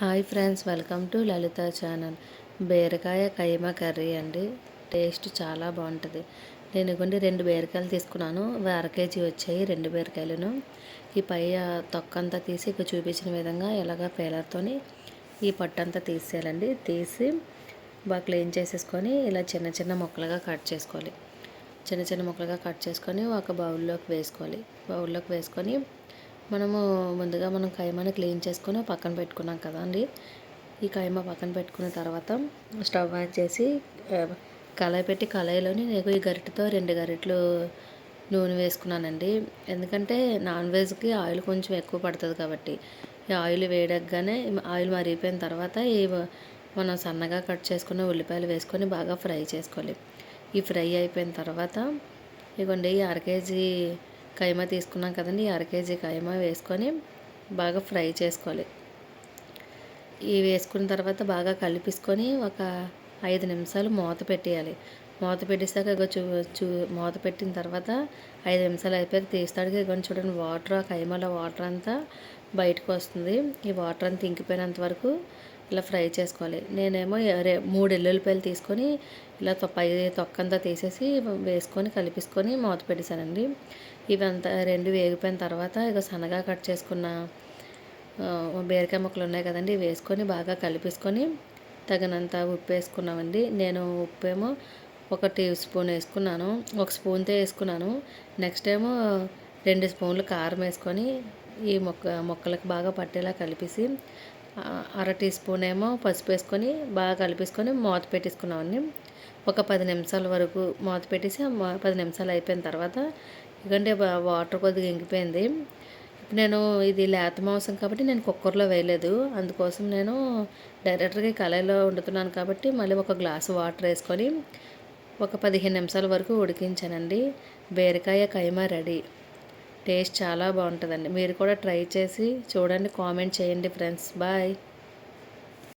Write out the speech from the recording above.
Hi friends welcome to Lalitha channel. బీరకాయ కైమా curry అండి. Taste చాలా బాగుంటుంది. నేను కొన్ని రెండు బీరకాయలు తీసుకున్నాను. అర కేజీ వచ్చాయి రెండు బీరకాయలను. ఈ పై తొక్క అంతా తీసి ఇక చూపించిన విధంగా ఇలాగ పేలర్తోని ఈ పట్టు అంతా తీసేయాలండి. తీసి బాగా క్లీన్ చేసేసుకొని ఇలా చిన్న చిన్న ముక్కలుగా కట్ చేసుకోవాలి. చిన్న చిన్న ముక్కలుగా కట్ చేసుకొని ఒక బౌల్లోకి వేసుకోవాలి. బౌల్లోకి వేసుకొని మనము ముందుగా మనం కైమాని క్లీన్ చేసుకొని పక్కన పెట్టుకున్నాం కదండి ఈ కైమా పక్కన పెట్టుకున్న తర్వాత స్టవ్ ఆన్ చేసి కళాయి పెట్టి కళాయిలోని నేను ఈ గరిటెతో రెండు గరిటలు నూనె వేసుకున్నానండి. ఎందుకంటే నాన్ వెజ్కి ఆయిల్ కొంచెం ఎక్కువ పడుతుంది కాబట్టి. ఈ ఆయిల్ వేడగ్గానే ఆయిల్ మరిగిపోయిన తర్వాత ఈ మనం సన్నగా కట్ చేసుకున్న ఉల్లిపాయలు వేసుకొని బాగా ఫ్రై చేసుకోవాలి. ఈ ఫ్రై అయిపోయిన తర్వాత ఇవ్వండి అర కేజీ కైమా తీసుకున్నాం కదండి అర కేజీ కైమా వేసుకొని బాగా ఫ్రై చేసుకోవాలి. ఇవి వేసుకున్న తర్వాత బాగా కలిపిసుకొని ఒక ఐదు నిమిషాలు మూత పెట్టేయాలి. మూత పెట్టేసాక ఇక చూ చూ మూత పెట్టిన తర్వాత ఐదు నిమిషాలు అయిపోయి తీస్తాడు. ఇక చూడండి వాటర్ ఆ కైమాలో వాటర్ అంతా బయటకు వస్తుంది. ఈ వాటర్ అంతా ఇంకిపోయినంత వరకు ఇలా ఫ్రై చేసుకోవాలి. నేనేమో మూడు ఎల్లుల్లిపాయలు తీసుకొని ఇలా పై తొక్కంతా తీసేసి వేసుకొని కలిపేసుకొని మూత పెట్టేశానండి. ఇవంతా రెండు వేగిపోయిన తర్వాత ఇక సన్నగా కట్ చేసుకున్న బీరకాయ ముక్కలు ఉన్నాయి కదండి వేసుకొని బాగా కలిపేసుకొని తగినంత ఉప్పు వేసుకున్నామండి. నేను ఉప్పు ఏమో ఒక టీ స్పూన్ వేసుకున్నాను ఒక స్పూన్తో వేసుకున్నాను. నెక్స్ట్ ఏమో రెండు స్పూన్లు కారం వేసుకొని ఈ మొక్క మొక్కలకు బాగా పట్టేలా కలిపేసి అర టీ స్పూన్ ఏమో పసుపు వేసుకొని బాగా కలిపేసుకొని మూత పెట్టేసుకున్నామండి. ఒక పది నిమిషాల వరకు మూత పెట్టేసి పది నిమిషాలు అయిపోయిన తర్వాత ఎందుకంటే వాటర్ కొద్దిగా ఇంకిపోయింది. నేను ఇది లేత మాంసం కాబట్టి నేను కుక్కర్లో వేయలేదు. అందుకోసం నేను డైరెక్ట్గా కళాయిలో వండుతున్నాను కాబట్టి మళ్ళీ ఒక గ్లాసు వాటర్ వేసుకొని ఒక పదిహేను నిమిషాల వరకు ఉడికించానండి. బీరకాయ కైమా రెడీ. టేస్ట్ చాలా బాగుంటుందండి. మీరు కూడా ట్రై చేసి చూడండి కామెంట్ చేయండి ఫ్రెండ్స్. బాయ్.